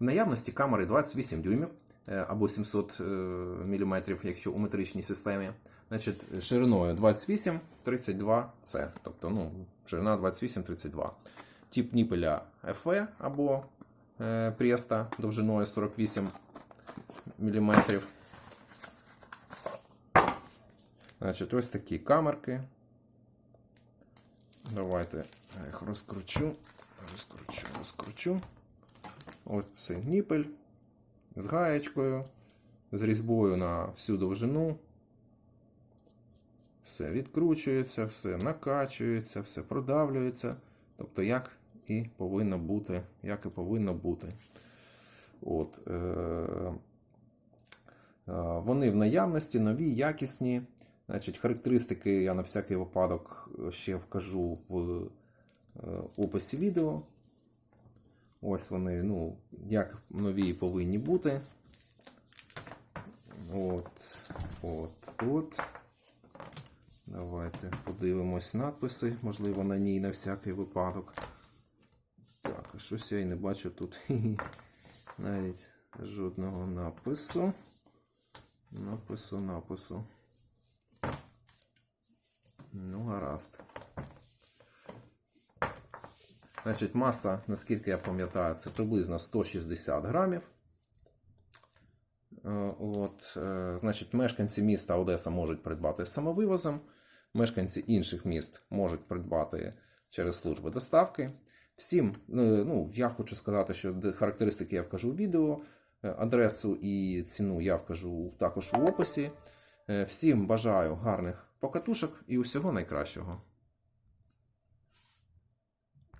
В наявності камери 28 дюймів е, або 700 мм, якщо у метричній системі. Значить, шириною 28 32 це. Тобто, ну, ширина 28 32. Тип ніпеля FE або е, Presto довжиною 48 мм. Значить, ось такі камерки. Давайте я їх розкручу. Розкручу, розкручу. Ось ніпель з гаєчкою, з різьбою на всю довжину. Все відкручується, все накачується, все продавлюється. Тобто, як і повинно бути. Як і повинно бути. От, е- е- вони в наявності, нові, якісні. Значить, характеристики я на всякий випадок ще вкажу в е, описі відео. Ось вони, ну, як нові повинні бути. От, от, от. Давайте подивимось надписи, можливо, на ній на всякий випадок. Так, а щось я і не бачу тут навіть жодного напису. Напису, напису. Ну, гаразд. Значить, маса, наскільки я пам'ятаю, це приблизно 160 грамів. Е, От, е, значить, мешканці міста Одеса можуть придбати самовивозом, мешканці інших міст можуть придбати через служби доставки. Всім, е, ну, я хочу сказати, що характеристики я вкажу у відео, адресу і ціну я вкажу також у описі. Всім бажаю гарних покатушок і усього найкращого.